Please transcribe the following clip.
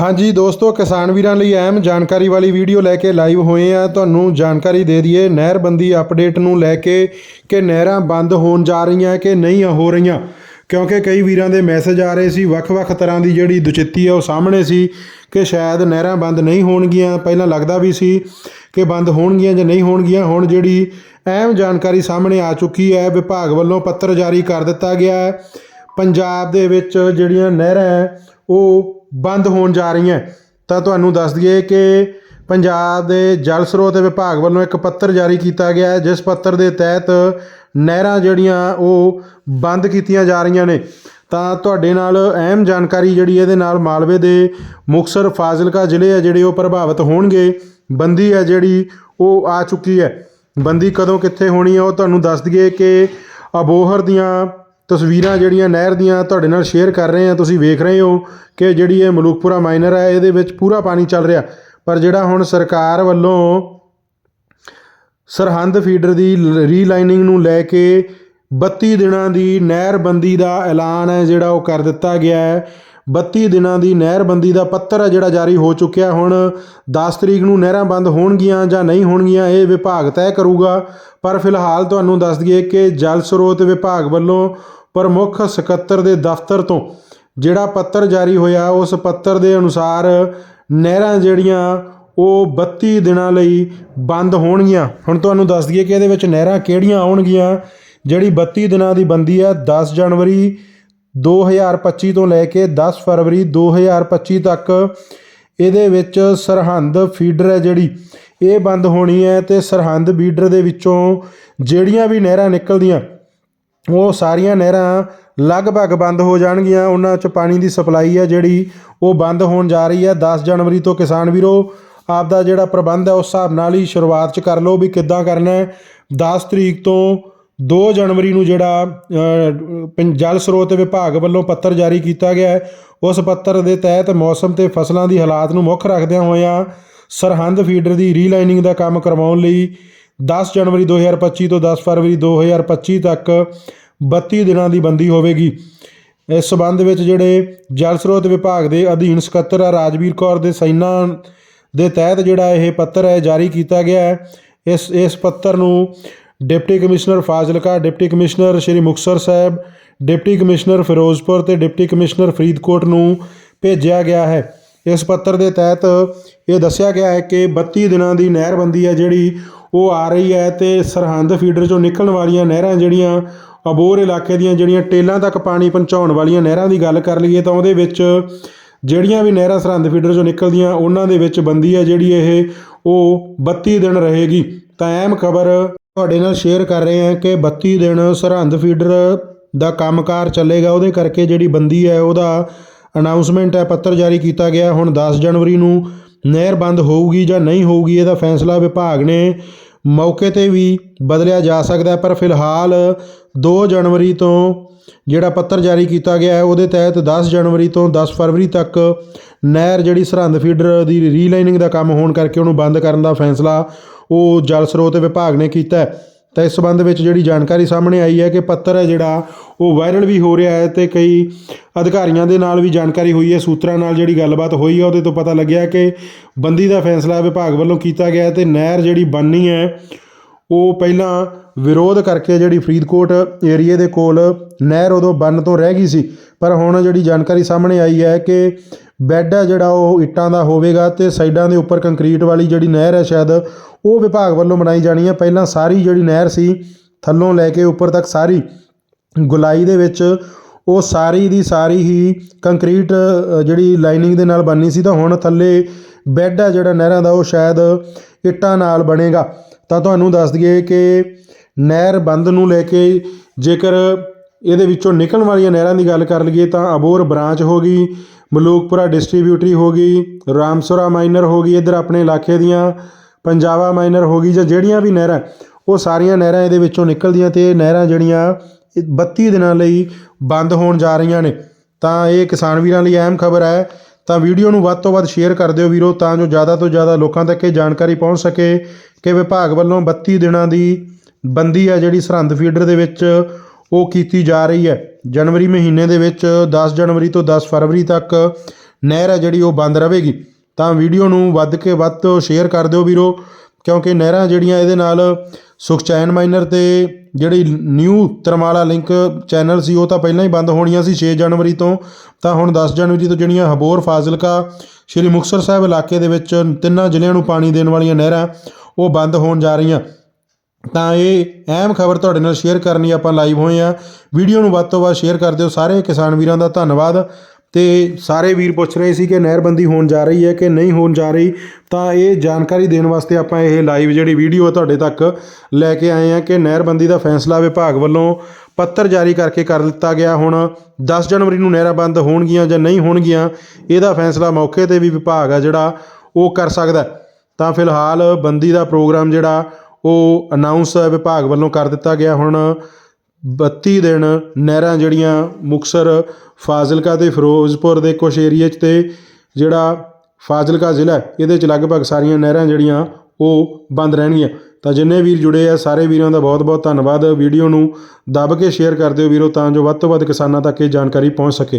ਹਾਂਜੀ ਦੋਸਤੋ, ਕਿਸਾਨ ਵੀਰਾਂ ਲਈ ਅਹਿਮ ਜਾਣਕਾਰੀ ਵਾਲੀ ਵੀਡੀਓ ਲੈ ਕੇ ਲਾਈਵ ਹੋਏ ਆ। ਤੁਹਾਨੂੰ ਜਾਣਕਾਰੀ ਦੇ ਦਈਏ, ਨਹਿਰਬੰਦੀ ਅਪਡੇਟ ਨੂੰ ਲੈ ਕੇ ਕਿ ਨਹਿਰਾਂ ਬੰਦ ਹੋਣ ਜਾ ਰਹੀਆਂ, ਕਿ ਨਹੀਂ ਹੋ ਰਹੀਆਂ। ਕਿਉਂਕਿ ਕਈ ਵੀਰਾਂ ਦੇ ਮੈਸੇਜ ਆ ਰਹੇ ਸੀ, ਵੱਖ-ਵੱਖ ਤਰ੍ਹਾਂ ਦੀ ਜਿਹੜੀ ਦੁਚਿੱਤੀ ਆ ਉਹ ਸਾਹਮਣੇ ਸੀ ਕਿ ਸ਼ਾਇਦ ਨਹਿਰਾਂ ਬੰਦ ਨਹੀਂ ਹੋਣਗੀਆਂ। ਪਹਿਲਾਂ ਲੱਗਦਾ ਵੀ ਸੀ ਕਿ ਬੰਦ ਹੋਣਗੀਆਂ ਜਾਂ ਨਹੀਂ ਹੋਣਗੀਆਂ, ਹੁਣ ਜਿਹੜੀ ਅਹਿਮ ਜਾਣਕਾਰੀ ਸਾਹਮਣੇ ਆ ਚੁੱਕੀ ਹੈ, ਵਿਭਾਗ ਵੱਲੋਂ ਪੱਤਰ ਜਾਰੀ ਕਰ ਦਿੱਤਾ ਗਿਆ ਹੈ ਪੰਜਾਬ ਦੇ ਵਿੱਚ ਜਿਹੜੀਆਂ ਨਹਿਰਾਂ ਹੈ, ਉਹ ਬੰਦ ਹੋਣ ਜਾ ਰਹੀਆਂ ਤਾਂ ਤੁਹਾਨੂੰ ਦੱਸ ਦਈਏ ਕਿ ਪੰਜਾਬ ਦੇ ਜਲ ਸਰੋਤ ਵਿਭਾਗ ਵੱਲੋਂ ਇੱਕ ਪੱਤਰ ਜਾਰੀ ਕੀਤਾ ਗਿਆ ਹੈ ਜਿਸ ਪੱਤਰ ਦੇ ਤਹਿਤ ਨਹਿਰਾਂ ਜਿਹੜੀਆਂ ਉਹ ਬੰਦ ਕੀਤੀਆਂ ਜਾ ਰਹੀਆਂ ਨੇ। ਤਾਂ ਤੁਹਾਡੇ ਨਾਲ ਅਹਿਮ ਜਾਣਕਾਰੀ ਜਿਹੜੀ ਇਹਦੇ ਨਾਲ ਮਾਲਵੇ ਦੇ ਮੁਕਤਸਰ ਫਾਜ਼ਿਲਕਾ ਜ਼ਿਲ੍ਹੇ ਆ ਜਿਹੜੇ ਉਹ ਪ੍ਰਭਾਵਿਤ ਹੋਣਗੇ। ਬੰਦੀ ਹੈ ਜਿਹੜੀ ਉਹ ਆ ਚੁੱਕੀ ਹੈ। ਬੰਦੀ ਕਦੋਂ ਕਿੱਥੇ ਹੋਣੀ ਹੈ ਉਹ ਤੁਹਾਨੂੰ ਦੱਸ ਦਈਏ ਕਿ ਅਬੋਹਰ ਦੀਆਂ ਤਸਵੀਰਾਂ ਜਿਹੜੀਆਂ ਨਹਿਰ ਦੀਆਂ ਤੁਹਾਡੇ ਨਾਲ ਸ਼ੇਅਰ ਕਰ ਰਹੇ ਹਾਂ, ਤੁਸੀਂ ਵੇਖ ਰਹੇ ਹੋ ਕਿ ਜਿਹੜੀ ਇਹ ਮਲੂਕਪੁਰਾ ਮਾਈਨਰ ਹੈ ਇਹਦੇ ਵਿੱਚ ਪੂਰਾ ਪਾਣੀ ਚੱਲ ਰਿਹਾ। ਪਰ ਜਿਹੜਾ ਹੁਣ ਸਰਕਾਰ ਵੱਲੋਂ ਸਰਹੰਦ ਫੀਡਰ ਦੀ ਲ- ਰੀਲਾਈਨਿੰਗ ਨੂੰ ਲੈ ਕੇ 32 ਦਿਨਾਂ ਦੀ ਨਹਿਰਬੰਦੀ ਦਾ ਐਲਾਨ ਹੈ, ਜਿਹੜਾ ਉਹ ਕਰ ਦਿੱਤਾ ਗਿਆ ਹੈ। 32 ਦਿਨਾਂ ਦੀ ਨਹਿਰਬੰਦੀ ਦਾ ਪੱਤਰ ਹੈ ਜਿਹੜਾ ਜਾਰੀ ਹੋ ਚੁੱਕਿਆ ਹੁਣ 10 ਤਰੀਕ ਨੂੰ ਨਹਿਰਾਂ ਬੰਦ ਹੋਣਗੀਆਂ ਜਾਂ ਨਹੀਂ ਹੋਣਗੀਆਂ, ਇਹ ਵਿਭਾਗ ਤੈਅ ਕਰੂਗਾ। ਪਰ ਫਿਲਹਾਲ ਤੁਹਾਨੂੰ ਦੱਸ ਦਈਏ ਕਿ ਜਲ ਸਰੋਤ ਵਿਭਾਗ ਵੱਲੋਂ ਪ੍ਰਮੁੱਖ ਸਕੱਤਰ ਦੇ ਦਫ਼ਤਰ ਤੋਂ ਜਿਹੜਾ ਪੱਤਰ ਜਾਰੀ ਹੋਇਆ, ਉਸ ਪੱਤਰ ਦੇ ਅਨੁਸਾਰ ਨਹਿਰਾਂ ਜਿਹੜੀਆਂ, ਉਹ 32 ਦਿਨਾਂ ਲਈ ਬੰਦ ਹੋਣਗੀਆਂ। ਹੁਣ ਤੁਹਾਨੂੰ ਦੱਸ ਦਈਏ ਕਿ ਇਹਦੇ ਵਿੱਚ ਨਹਿਰਾਂ ਕਿਹੜੀਆਂ ਆਉਣਗੀਆਂ? ਜਿਹੜੀ 32 ਦਿਨਾਂ ਦੀ ਬੰਦੀ ਹੈ 10 ਜਨਵਰੀ 2025 ਤੋਂ ਲੈ ਕੇ 10 ਫਰਵਰੀ 2025 ਤੱਕ ਇਹਦੇ ਵਿੱਚ ਸਰਹੰਦ ਫੀਡਰ ਹੈ ਜਿਹੜੀ। ਇਹ ਬੰਦ ਹੋਣੀ ਹੈ ਤੇ ਸਰਹੰਦ ਬੀਡਰ ਦੇ ਵਿੱਚੋਂ ਜਿਹੜੀਆਂ ਵੀ ਨਹਿਰਾਂ ਨਿਕਲਦੀਆਂ ਉਹ ਸਾਰੀਆਂ ਨਹਿਰਾਂ ਲਗਭਗ ਬੰਦ ਹੋ ਜਾਣਗੀਆਂ। ਉਹਨਾਂ 'ਚ ਪਾਣੀ ਦੀ ਸਪਲਾਈ ਹੈ ਜਿਹੜੀ ਉਹ ਬੰਦ ਹੋਣ ਜਾ ਰਹੀ ਹੈ 10 ਜਨਵਰੀ ਤੋਂ ਕਿਸਾਨ ਵੀਰੋ ਆਪ ਦਾ ਜਿਹੜਾ ਪ੍ਰਬੰਧ ਹੈ ਉਸ ਹਿਸਾਬ ਨਾਲ ਹੀ ਸ਼ੁਰੂਆਤ 'ਚ ਕਰ ਲਓ ਵੀ ਕਿੱਦਾਂ ਕਰਨਾ ਹੈ। 10 ਤਰੀਕ ਤੋਂ 2 ਜਨਵਰੀ ਨੂੰ ਜਿਹੜਾ ਅ, ਜਲ ਸਰੋਤ ਵਿਭਾਗ ਵੱਲੋਂ ਪੱਤਰ ਜਾਰੀ ਕੀਤਾ ਗਿਆ ਹੈ। ਉਸ ਪੱਤਰ ਦੇ ਤਹਿਤ ਮੌਸਮ ਤੇ ਫਸਲਾਂ ਦੀ ਹਾਲਾਤ ਨੂੰ ਮੁੱਖ ਰੱਖਦਿਆਂ ਹੋਇਆਂ ਸਰਹੰਦ ਫੀਡਰ ਦੀ ਰੀਲਾਈਨਿੰਗ ਦਾ ਕੰਮ ਕਰਵਾਉਣ ਲਈ 10 ਜਨਵਰੀ 2025 ਤੋਂ 10 ਫਰਵਰੀ 2025 ਤੱਕ 32 ਦਿਨਾਂ ਦੀ ਬੰਦੀ ਹੋਵੇਗੀ। ਇਸ ਸਬੰਧ ਵਿੱਚ ਜਿਹੜੇ ਜਲ ਸਰੋਤ ਵਿਭਾਗ ਦੇ ਅਧੀਨ ਸਕੱਤਰ ਆ ਰਾਜਵੀਰ ਕੌਰ ਦੇ ਸੈਨਾ ਦੇ ਤਹਿਤ ਜਿਹੜਾ ਇਹ ਪੱਤਰ ਹੈ, ਜਾਰੀ ਕੀਤਾ ਗਿਆ ਹੈ। ਇਸ ਇਸ ਪੱਤਰ ਨੂੰ deputy commissioner Fazilka, deputy commissioner Shri Muktsar Sahib, deputy commissioner Firozpur ਤੇ ਡਿਪਟੀ ਕਮਿਸ਼ਨਰ ਫਰੀਦਕੋਟ ਨੂੰ ਭੇਜਿਆ ਗਿਆ ਹੈ। ਇਸ ਪੱਤਰ ਦੇ ਤਹਿਤ ਇਹ ਦੱਸਿਆ ਗਿਆ ਹੈ ਕਿ 32 ਦਿਨਾਂ ਦੀ ਨਹਿਰਬੰਦੀ ਹੈ ਜਿਹੜੀ ਉਹ ਆ ਰਹੀ ਹੈ ਤੇ ਸਰਹੰਦ ਫੀਡਰ ਚੋਂ ਨਿਕਲਣ ਵਾਲੀਆਂ ਨਹਿਰਾਂ ਜਿਹੜੀਆਂ ਅਬੋਰ ਇਲਾਕੇ ਦੀਆਂ ਜਿਹੜੀਆਂ ਟੇਲਾਂ ਤੱਕ ਪਾਣੀ ਪਹੁੰਚਾਉਣ ਵਾਲੀਆਂ ਨਹਿਰਾਂ ਦੀ ਗੱਲ ਕਰ ਲਈਏ ਤਾਂ ਉਹਦੇ ਵਿੱਚ ਜਿਹੜੀਆਂ ਵੀ ਨਹਿਰਾਂ ਸਰਹੰਦ ਫੀਡਰ ਚੋਂ ਨਿਕਲਦੀਆਂ, ਉਹਨਾਂ ਦੇ ਵਿੱਚ ਬੰਦੀ ਹੈ ਜਿਹੜੀ ਇਹ ਉਹ 32 ਦਿਨ ਰਹੇਗੀ। ਤਾਂ ਅਹਿਮ ਖਬਰ ਤੁਹਾਡੇ ਨਾਲ ਸ਼ੇਅਰ ਕਰ ਰਹੇ ਹਾਂ ਕਿ 32 ਦਿਨ ਸਰਹੰਦ ਫੀਡਰ ਦਾ ਕੰਮਕਾਰ ਚੱਲੇਗਾ। ਉਹਦੇ ਕਰਕੇ ਜਿਹੜੀ ਬੰਦੀ ਹੈ, ਉਹਦਾ ਅਨਾਉਂਸਮੈਂਟ ਹੈ, ਪੱਤਰ ਜਾਰੀ ਕੀਤਾ ਗਿਆ। ਹੁਣ 10 ਜਨਵਰੀ ਨੂੰ ਨਹਿਰ ਬੰਦ ਹੋਊਗੀ ਜਾਂ ਨਹੀਂ ਹੋਊਗੀ, ਇਹਦਾ ਫੈਸਲਾ ਵਿਭਾਗ ਨੇ ਮੌਕੇ ਤੇ ਵੀ ਬਦਲਿਆ ਜਾ ਸਕਦਾ ਪਰ ਫਿਲਹਾਲ 2 ਜਨਵਰੀ ਤੋਂ ਜਿਹੜਾ ਪੱਤਰ ਜਾਰੀ ਕੀਤਾ ਗਿਆ ਹੈ, ਉਹਦੇ ਤਹਿਤ 10 ਜਨਵਰੀ ਤੋਂ 10 ਫਰਵਰੀ ਤੱਕ ਨਹਿਰ ਜਿਹੜੀ ਸਰਹੰਦ ਫੀਡਰ ਦੀ ਰੀਲਾਈਨਿੰਗ ਦਾ ਕੰਮ ਹੋਣ ਕਰਕੇ ਉਹਨੂੰ ਬੰਦ ਕਰਨ ਦਾ ਫੈਸਲਾ ਉਹ ਜਲ ਸਰੋਤ ਵਿਭਾਗ ਨੇ ਕੀਤਾ ਹੈ। ਤਾਂ ਇਸ ਸੰਬੰਧ ਵਿੱਚ ਜਿਹੜੀ ਜਾਣਕਾਰੀ ਸਾਹਮਣੇ ਆਈ ਹੈ ਕਿ ਪੱਤਰ ਹੈ ਜਿਹੜਾ, ਉਹ ਵਾਇਰਲ ਵੀ ਹੋ ਰਿਹਾ ਹੈ ਤੇ ਕਈ ਅਧਿਕਾਰੀਆਂ ਦੇ ਨਾਲ ਵੀ ਜਾਣਕਾਰੀ ਹੋਈ ਹੈ, ਸੂਤਰਾਂ ਨਾਲ ਜਿਹੜੀ ਗੱਲਬਾਤ ਹੋਈ ਹੈ, ਉਹਦੇ ਤੋਂ ਪਤਾ ਲੱਗਿਆ ਕਿ ਬੰਦੀ ਦਾ ਫੈਸਲਾ ਵਿਭਾਗ ਵੱਲੋਂ ਕੀਤਾ ਗਿਆ ਹੈ ਤੇ ਨਹਿਰ ਜਿਹੜੀ ਬੰਨੀ ਹੈ, ਉਹ ਪਹਿਲਾਂ ਵਿਰੋਧ ਕਰਕੇ ਜਿਹੜੀ ਫਰੀਦਕੋਟ ਏਰੀਏ ਦੇ ਕੋਲ ਨਹਿਰ ਉਦੋਂ ਬੰਨ ਤੋਂ ਰਹਿ ਗਈ ਸੀ। ਪਰ ਹੁਣ ਜਿਹੜੀ ਜਾਣਕਾਰੀ ਸਾਹਮਣੇ ਆਈ ਹੈ ਕਿ ਬੈੱਡ ਹੈ ਜਿਹੜਾ, ਉਹ ਇੱਟਾਂ ਦਾ ਹੋਵੇਗਾ ਤੇ ਸਾਈਡਾਂ ਦੇ ਉੱਪਰ ਕੰਕਰੀਟ ਵਾਲੀ ਜਿਹੜੀ ਨਹਿਰ ਹੈ ਸ਼ਾਇਦ ਉਹ ਵਿਭਾਗ ਵੱਲੋਂ ਬਣਾਈ ਜਾਣੀ ਹੈ। ਪਹਿਲਾਂ ਸਾਰੀ ਜਿਹੜੀ ਨਹਿਰ ਸੀ, ਥੱਲੋਂ ਲੈ ਕੇ ਉੱਪਰ ਤੱਕ ਸਾਰੀ ਗੁਲਾਈ ਦੇ ਵਿੱਚ, ਉਹ ਸਾਰੀ ਦੀ ਸਾਰੀ ਹੀ ਕੰਕਰੀਟ ਜਿਹੜੀ ਲਾਈਨਿੰਗ ਦੇ ਨਾਲ ਬਣਨੀ ਸੀ ਤਾਂ ਹੁਣ ਥੱਲੇ ਬੈੱਡ ਆ ਜਿਹੜਾ ਨਹਿਰਾਂ ਦਾ, ਉਹ ਸ਼ਾਇਦ ਇੱਟਾਂ ਨਾਲ ਬਣੇਗਾ। ਤਾਂ ਤੁਹਾਨੂੰ ਦੱਸ ਦਈਏ ਕਿ ਨਹਿਰ ਬੰਦ ਨੂੰ ਲੈ ਕੇ ਜੇਕਰ ਇਹਦੇ ਵਿੱਚੋਂ ਨਿਕਲਣ ਵਾਲੀਆਂ ਨਹਿਰਾਂ ਦੀ ਗੱਲ ਕਰ ਲਈਏ ਤਾਂ ਅਬੋਰ ਬ੍ਰਾਂਚ ਹੋ ਗਈ, ਮਲੂਕਪੁਰਾ ਡਿਸਟ੍ਰੀਬਿਊਟਰੀ ਹੋ ਗਈ, ਰਾਮਸੁਰਾ ਮਾਈਨਰ ਹੋ ਗਈ, ਇੱਧਰ ਆਪਣੇ ਇਲਾਕੇ ਦੀਆਂ ਪੰਜਾਬਾ ਮਾਈਨਰ ਹੋ ਗਈ ਜਾਂ ਜਿਹੜੀਆਂ ਵੀ ਨਹਿਰਾਂ, ਉਹ ਸਾਰੀਆਂ ਨਹਿਰਾਂ ਇਹਦੇ ਵਿੱਚੋਂ ਨਿਕਲਦੀਆਂ ਤੇ ਇਹ ਨਹਿਰਾਂ ਜਿਹੜੀਆਂ ਇਹ 32 ਦਿਨਾਂ ਲਈ ਬੰਦ ਹੋਣ ਜਾ ਰਹੀਆਂ ਨੇ। ਤਾਂ ਇਹ ਕਿਸਾਨ ਵੀਰਾਂ ਲਈ ਅਹਿਮ ਖਬਰ ਹੈ। ਤਾਂ ਵੀਡੀਓ ਨੂੰ ਵੱਧ ਤੋਂ ਵੱਧ ਸ਼ੇਅਰ ਕਰ ਦਿਓ ਵੀਰੋ, ਤਾਂ ਜੋ ਜ਼ਿਆਦਾ ਤੋਂ ਜ਼ਿਆਦਾ ਲੋਕਾਂ ਤੱਕ ਇਹ ਜਾਣਕਾਰੀ ਪਹੁੰਚ ਸਕੇ ਕਿ ਵਿਭਾਗ ਵੱਲੋਂ 32 ਦਿਨਾਂ ਦੀ ਬੰਦੀ ਹੈ ਜਿਹੜੀ ਸਰਹੰਦ ਫੀਡਰ ਦੇ ਵਿੱਚ ਉਹ ਕੀਤੀ ਜਾ ਰਹੀ ਹੈ। ਜਨਵਰੀ ਮਹੀਨੇ ਦੇ ਵਿੱਚ 10 ਜਨਵਰੀ ਤੋਂ 10 ਫਰਵਰੀ ਤੱਕ ਨਹਿਰ ਹੈ ਜਿਹੜੀ ਉਹ ਬੰਦ ਰਹੇਗੀ। ਤਾਂ ਵੀਡੀਓ ਨੂੰ ਵੱਧ ਕੇ ਵੱਧ ਤੋਂ ਸ਼ੇਅਰ ਕਰ ਦਿਓ ਵੀਰੋ, ਕਿਉਂਕਿ ਨਹਿਰਾਂ ਜਿਹੜੀਆਂ ਇਹਦੇ ਨਾਲ ਸੁਖਚੈਨ ਮਾਈਨਰ ਤੇ ਜਿਹੜੀ ਨਿਊ ਤਰਮਾਲਾ ਲਿੰਕ ਚੈਨਲ ਸੀ, ਉਹ ਤਾਂ ਪਹਿਲਾਂ ਹੀ ਬੰਦ ਹੋਣੀਆਂ ਸੀ 6 ਜਨਵਰੀ ਤੋਂ। ਤਾਂ ਹੁਣ 10 ਜਨਵਰੀ ਤੋਂ ਜਿਹੜੀਆਂ ਹਬੋਰ ਫਾਜ਼ਿਲਕਾ, ਸ਼੍ਰੀ ਮੁਕਤਸਰ ਸਾਹਿਬ ਇਲਾਕੇ ਦੇ ਵਿੱਚ ਤਿੰਨਾਂ ਜ਼ਿਲ੍ਹਿਆਂ ਨੂੰ ਪਾਣੀ ਦੇਣ ਵਾਲੀਆਂ ਨਹਿਰਾਂ, ਉਹ ਬੰਦ ਹੋਣ ਜਾ ਰਹੀਆਂ। ਤਾਂ ਇਹ ਅਹਿਮ ਖਬਰ ਤੁਹਾਡੇ ਨਾਲ ਸ਼ੇਅਰ ਕਰਨੀ ਆਪਾਂ ਲਾਈਵ ਹੋਏ ਆ ਵੀਡੀਓ ਨੂੰ ਵੱਧ ਤੋਂ ਵੱਧ ਸ਼ੇਅਰ ਕਰ ਦਿਓ। ਸਾਰੇ ਕਿਸਾਨ ਵੀਰਾਂ ਦਾ ਧੰਨਵਾਦ। ਤੇ ਸਾਰੇ ਵੀਰ ਪੁੱਛ ਰਹੇ ਸੀ ਕਿ ਨਹਿਰਬੰਦੀ ਹੋਣ ਜਾ ਰਹੀ ਹੈ ਕਿ ਨਹੀਂ ਹੋਣ ਜਾ ਰਹੀ, ਤਾਂ ਇਹ ਜਾਣਕਾਰੀ ਦੇਣ ਵਾਸਤੇ ਆਪਾਂ ਇਹ ਲਾਈਵ ਜਿਹੜੀ ਵੀਡੀਓ ਤੁਹਾਡੇ ਤੱਕ ਲੈ ਕੇ ਆਏ ਆ ਕਿ ਨਹਿਰਬੰਦੀ ਦਾ ਫੈਸਲਾ ਵਿਭਾਗ ਵੱਲੋਂ ਪੱਤਰ ਜਾਰੀ ਕਰਕੇ ਕਰ ਦਿੱਤਾ ਗਿਆ ਹੁਣ। 10 ਜਨਵਰੀ ਨੂੰ ਨਹਿਰਾਂ ਬੰਦ ਹੋਣਗੀਆਂ ਜਾਂ ਨਹੀਂ ਹੋਣਗੀਆਂ, ਇਹਦਾ ਫੈਸਲਾ ਮੌਕੇ ਤੇ ਵੀ ਵਿਭਾਗ ਆ ਜਿਹੜਾ ਉਹ ਕਰ ਸਕਦਾ ਤਾਂ ਫਿਲਹਾਲ ਬੰਦੀ ਦਾ ਪ੍ਰੋਗਰਾਮ ਜਿਹੜਾ ਉਹ ਅਨਾਉਂਸ ਵਿਭਾਗ ਵੱਲੋਂ ਕਰ ਦਿੱਤਾ ਗਿਆ ਹੁਣ। 32 ਦਿਨ ਨਹਿਰਾਂ ਜਿਹੜੀਆਂ ਮੁਕਤਸਰ ਫਾਜ਼ਿਲਕਾ ਅਤੇ ਫਿਰੋਜ਼ਪੁਰ ਦੇ ਕੁਛ ਏਰੀਏ 'ਚ ਅਤੇ ਜਿਹੜਾ ਫਾਜ਼ਿਲਕਾ ਜ਼ਿਲ੍ਹਾ ਇਹਦੇ 'ਚ ਲਗਭਗ ਸਾਰੀਆਂ ਨਹਿਰਾਂ ਜਿਹੜੀਆਂ ਉਹ ਬੰਦ ਰਹਿਣਗੀਆਂ। ਤਾਂ ਜਿੰਨੇ ਵੀਰ ਜੁੜੇ ਆ, ਸਾਰੇ ਵੀਰਾਂ ਦਾ ਬਹੁਤ ਬਹੁਤ ਧੰਨਵਾਦ। ਵੀਡੀਓ ਨੂੰ ਦੱਬ ਕੇ ਸ਼ੇਅਰ ਕਰ ਦਿਓ ਵੀਰੋ, ਤਾਂ ਜੋ ਵੱਧ ਤੋਂ ਵੱਧ ਕਿਸਾਨਾਂ ਤੱਕ ਇਹ ਜਾਣਕਾਰੀ ਪਹੁੰਚ ਸਕੇ।